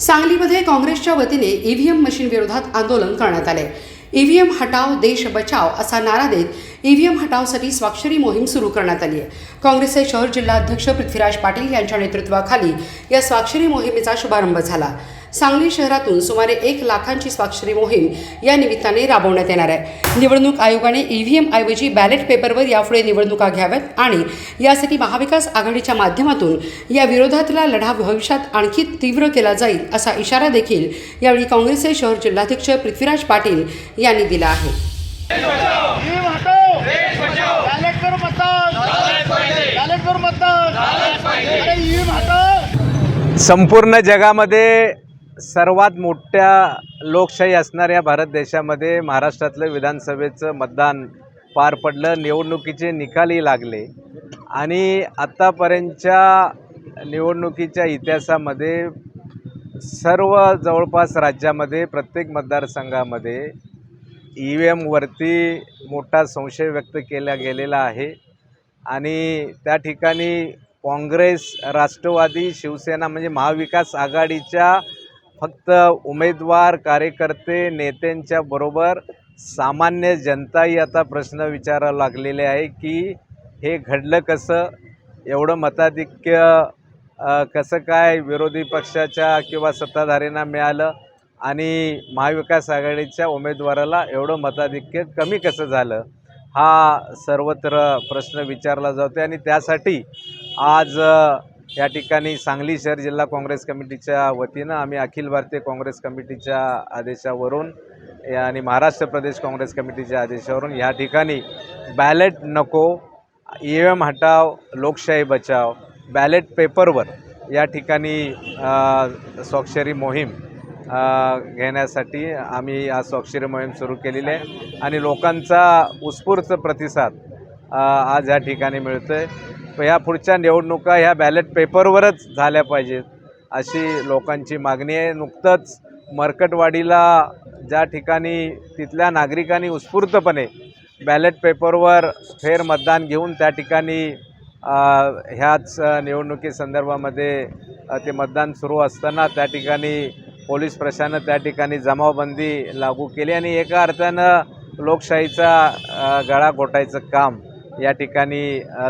सांगलीमध्ये काँग्रेसच्या वतीने ईव्हीएम मशीन विरोधात आंदोलन करण्यात आले. ईव्हीएम हटाव देश बचाव असा नारा देत ईव्हीएम हटावसाठी स्वाक्षरी मोहीम सुरू करण्यात आली आहे. काँग्रेसचे शहर जिल्हा अध्यक्ष पृथ्वीराज पाटील यांच्या नेतृत्वाखाली या स्वाक्षरी मोहिमेचा शुभारंभ झाला. सांगली शहरातून सुमारे एक लाखांची स्वाक्षरी मोहीम या निमित्ताने राबवण्यात येणार आहे. निवडणूक आयोगाने ईव्हीएम ऐवजी बॅलेट पेपरवर यापुढे निवडणुका घ्याव्यात आणि यासाठी महाविकास आघाडीच्या माध्यमातून या विरोधातला लढा भविष्यात आणखी तीव्र केला जाईल असा इशारा देखील यावेळी काँग्रेसचे शहर जिल्हाध्यक्ष पृथ्वीराज पाटील यांनी दिला आहे. संपूर्ण जगामध्ये सर्वात मोठ्या लोकशाही असणाऱ्या भारत देशामध्ये महाराष्ट्रातलं विधानसभेचं मतदान पार पडलं निवडणुकीचे निकालही लागले. आणि आत्तापर्यंतच्या निवडणुकीच्या इतिहासामध्ये सर्व जवळपास राज्यामध्ये प्रत्येक मतदारसंघामध्ये ई व्ही एमवरती मोठा संशय व्यक्त केला गेलेला आहे. आणि त्या ठिकाणी काँग्रेस राष्ट्रवादी शिवसेना म्हणजे महाविकास आघाडीच्या फक्त उमेदवार कार्यकर्ते नेत्यांच्या बरोबर सामान्य जनताही आता प्रश्न विचारायला लागलेले आहे की हे घडलं कसं? एवढं मताधिक्य कसं काय विरोधी पक्षाच्या किंवा सत्ताधाऱ्यांना मिळालं? आणि महाविकास आघाडीच्या उमेदवाराला एवढं मताधिक्य कमी कसं झालं? हा सर्वत्र प्रश्न विचारला जातो आणि त्यासाठी आज या ठिकाणी सांगली शहर जिल्हा काँग्रेस कमिटीच्या वतीनं आम्ही अखिल भारतीय काँग्रेस कमिटीच्या आदेशावरून या- आणि महाराष्ट्र प्रदेश काँग्रेस कमिटीच्या आदेशावरून या ठिकाणी बॅलेट नको ई एम हटाव लोकशाही बचाव बॅलेट पेपरवर या ठिकाणी स्वाक्षरी मोहीम घेण्यासाठी आम्ही आज स्वाक्षरी मोहीम सुरू केलेली आहे. आणि लोकांचा उत्स्फूर्त प्रतिसाद आज या ठिकाणी मिळतो आहे ह्या पुढच्या निवडणुका ह्या बॅलेट पेपरवरच झाल्या पाहिजेत. अशी लोकांची मागणी आहे. नुकतंच मरकटवाडीला ज्या ठिकाणी तिथल्या नागरिकांनी उत्स्फूर्तपणे बॅलेट पेपरवर फेर मतदान घेऊन त्या ठिकाणी ह्याच निवडणुकीसंदर्भामध्ये ते मतदान सुरू असताना त्या ठिकाणी पोलीस प्रशासनानं त्या ठिकाणी जमावबंदी लागू केली आणि एका अर्थानं लोकशाहीचा गळा घोटायचं काम या ठिकाणी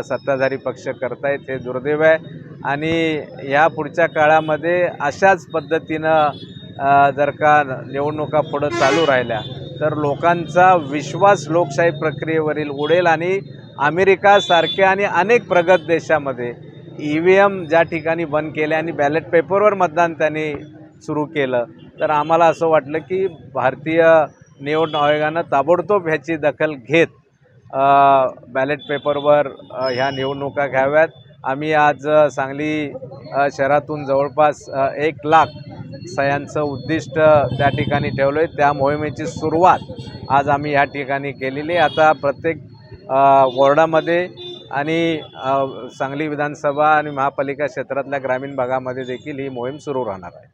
सत्ताधारी पक्ष करतायत हे दुर्दैव आहे. आणि ह्या पुढच्या काळामध्ये अशाच पद्धतीनं जर का निवडणुका पुढं चालू राहिल्या तर लोकांचा विश्वास लोकशाही प्रक्रियेवरील उडेल आणि अमेरिकासारख्या आणि अनेक प्रगत देशामध्ये ई व्ही एम ज्या ठिकाणी बंद केले आणि बॅलेट पेपरवर मतदान त्यांनी सुरू केलं तर आम्हाला असं वाटलं की भारतीय निवडणूक आयोगानं ताबडतोब ह्याची दखल घेत बॅलेट पेपरवर ह्या निवडणुका घ्याव्यात. आम्ही आज सांगली शहरातून जवळपास एक लाख सह्यांचं उद्दिष्ट त्या ठिकाणी ठेवलं आहे त्या मोहिमेची सुरुवात आज आम्ही ह्या ठिकाणी केलेली आहे. आता प्रत्येक वॉर्डामध्ये आणि सांगली विधानसभा आणि महापालिका क्षेत्रातल्या ग्रामीण भागामध्ये देखील ही मोहीम सुरू राहणार आहे.